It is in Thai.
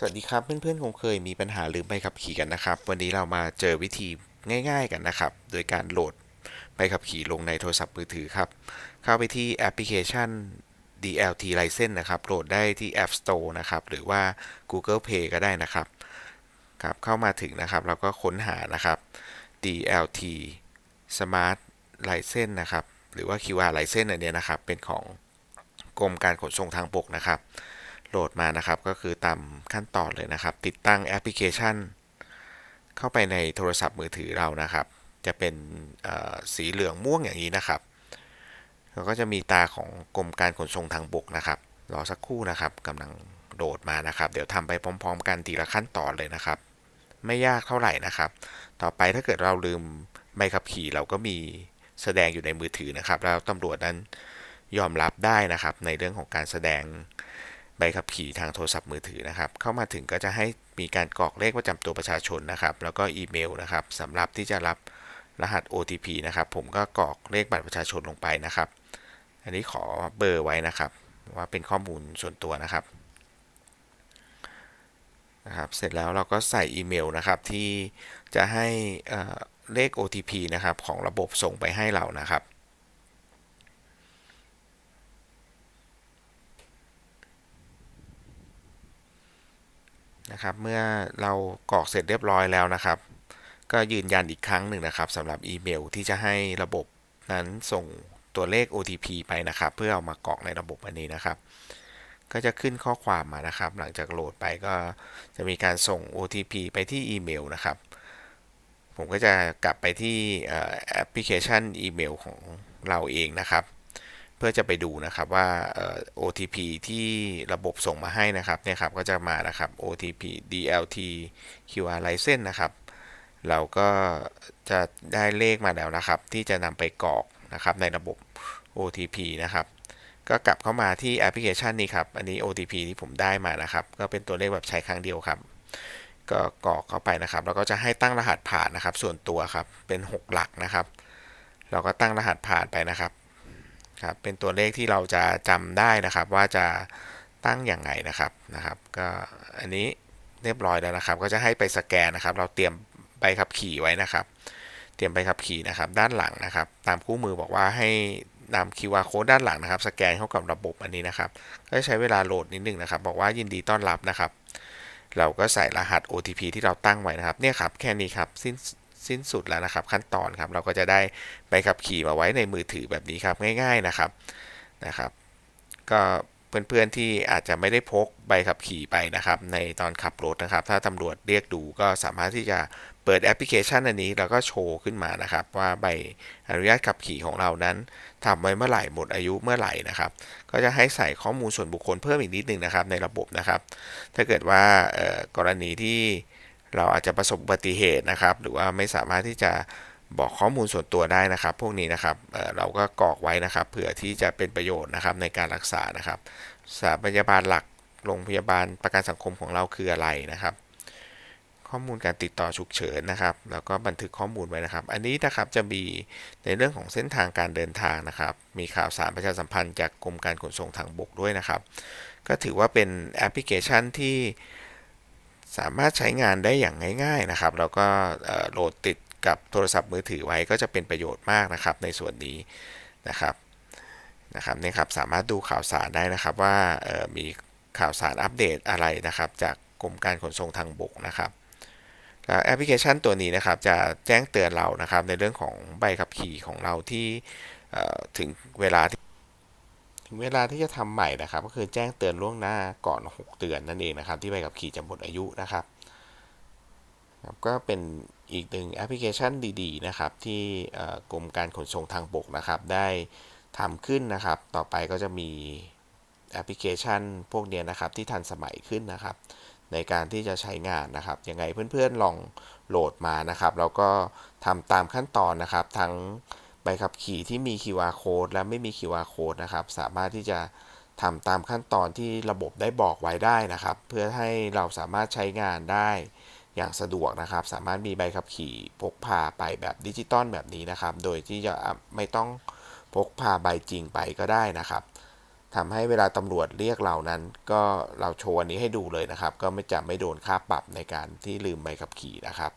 สวัสดีครับเพื่อนๆคงเคยมีปัญหาลืมใบขับขี่กันนะครับ วันนี้เรามาเจอวิธีง่าย ๆกันนะครับ โดยการโหลดใบขับขี่ลงในโทรศัพท์มือถือครับ เข้าไปที่แอปพลิเคชัน DLT License นะครับ โหลดได้ที่ App Store นะครับ หรือว่า Google Play ก็ได้นะครับครับ เข้ามาถึงนะครับเราก็ค้นหานะครับ DLT Smart License นะครับ หรือว่า QR License อันเนี้ยนะครับ เป็นของกรมการขนส่งทางบกนะครับ โหลดมานะครับ ก็คือตามขั้นตอนเลยนะครับ ติดตั้งแอปพลิเคชัน เข้าไปในโทรศัพท์มือถือเรานะครับ จะเป็นสีเหลืองม่วงอย่างนี้นะครับแล้วก็จะมีตาของกรมการขนส่งทางบกนะครับรอสักครู่นะครับกำลังโหลดมานะครับ เดี๋ยวทำไปพร้อม ๆ กันทีละขั้นตอนเลยนะครับ ไม่ยากเท่าไหร่นะครับ ต่อไปถ้าเกิดเราลืมใบขับขี่เราก็มีแสดงอยู่ในมือถือนะครับ แล้วตำรวจนั้นยอมรับได้นะครับ ในเรื่องของการแสดง ใบขับขี่ทางโทรศัพท์มือถือนะครับ เข้ามาถึงก็จะให้มีการกรอกเลขประจำตัวประชาชนนะครับ แล้วก็อีเมลนะครับสำหรับที่จะรับรหัส OTP นะครับ ผมก็กรอกเลขบัตรประชาชนลงไปนะครับ อันนี้ขอเบอร์ไว้นะครับ ว่าเป็นข้อมูลส่วนตัวนะครับนะครับ เสร็จแล้วเราก็ใส่อีเมลนะครับที่จะให้เลข OTP นะครับของระบบส่งไปให้เรานะครับ นะครับ เมื่อเรากรอกเสร็จเรียบร้อยแล้วนะครับ ก็ยืนยันอีกครั้งหนึ่งนะครับสำหรับอีเมลที่จะให้ระบบนั้นส่งตัวเลข OTP ไปนะครับ เพื่อเอามากรอกในระบบอันนี้นะครับ ก็จะขึ้นข้อความมานะครับ หลังจากโหลดไปก็จะมีการส่ง OTP ไปที่อีเมลนะครับ ผมก็จะกลับไปที่แอปพลิเคชันอีเมลของเราเองนะครับ เพื่อจะไปดูนะครับว่า OTP ที่ระบบส่งมาให้นะครับเนี่ยครับก็จะมานะครับ OTP DLT QR license นะครับ เราก็จะได้เลขมาแล้วนะครับ ที่จะนำไปกรอกนะครับในระบบ OTP นะครับ ก็กลับเข้ามาที่แอปพลิเคชันนี้ครับ อันนี้ OTP ที่ผมได้มานะครับ ก็เป็นตัวเลขแบบใช้ครั้งเดียวครับ ก็กรอกเข้าไปนะครับ แล้วก็จะให้ตั้งรหัสผ่านนะครับ ส่วนตัวครับ เป็น 6 หลักนะครับ เราก็ตั้งรหัสผ่านไปนะครับ ครับเป็นตัวเลขที่เราจะจำได้นะครับ ว่าจะตั้งอย่างไงนะครับนะครับ ก็อันนี้เรียบร้อยแล้วนะครับ ก็จะให้ไปสแกนนะครับ เราเตรียมใบขับขี่ไว้นะครับ เตรียมใบขับขี่นะครับ ด้านหลังนะครับ ตามคู่มือบอกว่าให้นำ QR code ด้านหลังนะครับ สแกนเข้ากับระบบอันนี้นะครับ ก็ใช้เวลาโหลดนิดนึงนะครับ บอกว่ายินดีต้อนรับนะครับ เราก็ใส่รหัส OTP ที่เราตั้งไว้นะครับ เนี่ยครับ แค่นี้ครับสิ้น สิ้นสุดแล้วนะครับ ขั้นตอนครับเราก็จะได้ใบขับขี่มาไว้ในมือถือแบบนี้ครับง่าย ๆนะครับนะครับ ก็เพื่อนๆที่อาจจะไม่ได้พกใบขับขี่ไปนะครับ ในตอนขับรถนะครับ ถ้าตำรวจเรียกดูก็สามารถที่จะเปิดแอปพลิเคชันอันนี้แล้วก็โชว์ขึ้นมานะครับ ว่าใบอนุญาตขับขี่ของเรานั้นทำไว้เมื่อไหร่หมดอายุเมื่อไหร่นะครับ ก็จะให้ใส่ข้อมูลส่วนบุคคลเพิ่มอีกนิดนึงนะครับในระบบนะครับ ถ้าเกิดว่ากรณีที่ เราอาจจะประสบอุบัติเหตุนะครับ หรือว่าไม่สามารถที่จะบอกข้อมูลส่วนตัวได้นะครับ พวกนี้นะครับเเราก็กรอกไว้นะครับ เผื่อที่จะเป็นประโยชน์นะครับในการรักษานะครับสถานพยาบาลหลักโรงพยาบาลประกันสังคมของเราคืออะไรนะครับ ข้อมูลการติดต่อฉุกเฉินนะครับ แล้วก็บันทึกข้อมูลไว้นะครับ อันนี้นะครับจะมีในเรื่องของเส้นทางการเดินทางนะครับ มีข่าวสารประชาสัมพันธ์จากกรมการขนส่งทางบกด้วยนะครับ ก็ถือว่าเป็นแอปพลิเคชันที่ สามารถใช้งานได้อย่างง่ายๆนะครับ แล้วก็โหลดติดกับโทรศัพท์มือถือไว้ก็จะเป็นประโยชน์มากนะครับ ในส่วนนี้นะครับนะครับนี่ครับสามารถดูข่าวสารได้นะครับว่ามีข่าวสารอัปเดตอะไรนะครับ จากกรมการขนส่งทางบกนะครับแล้วแอปพลิเคชันตัวนี้นะครับจะแจ้งเตือนเรานะครับในเรื่องของใบขับขี่ของเราที่ถึงเวลา ถึงเวลาที่จะทำใหม่นะครับ ก็คือแจ้งเตือนล่วงหน้าก่อน 6 เดือนนั่นเองนะครับ ที่ใบขับขี่จะหมดอายุนะครับก็เป็นอีกหนึ่งแอปพลิเคชันดีๆนะครับ ที่กรมการขนส่งทางบกนะครับ ได้ทำขึ้นนะครับ ต่อไปก็จะมีแอปพลิเคชันพวกนี้นะครับ ที่ทันสมัยขึ้นนะครับ ในการที่จะใช้งานนะครับยังไงเพื่อนๆลองโหลดมานะครับ แล้วก็ทำตามขั้นตอนนะครับ ทั้ง บขับขี่ที่มี QR code และไม่มี QR code นะครับ สามารถที่จะทำตามขั้นตอนที่ระบบได้บอกไว้ได้นะครับ เพื่อให้เราสามารถใช้งานได้อย่างสะดวกนะครับ สามารถมีใบขับขี่พกพาไปแบบดิจิตอลแบบนี้นะครับ โดยที่จะไม่ต้องพกพาใบจริงไปก็ได้นะครับทำให้เวลาตำรวจเรียกเรานั้น ก็เราโชว์อันนี้ให้ดูเลยนะครับ ก็ไม่จะไม่โดนค่าปรับในการที่ลืมใบขับขี่นะครับ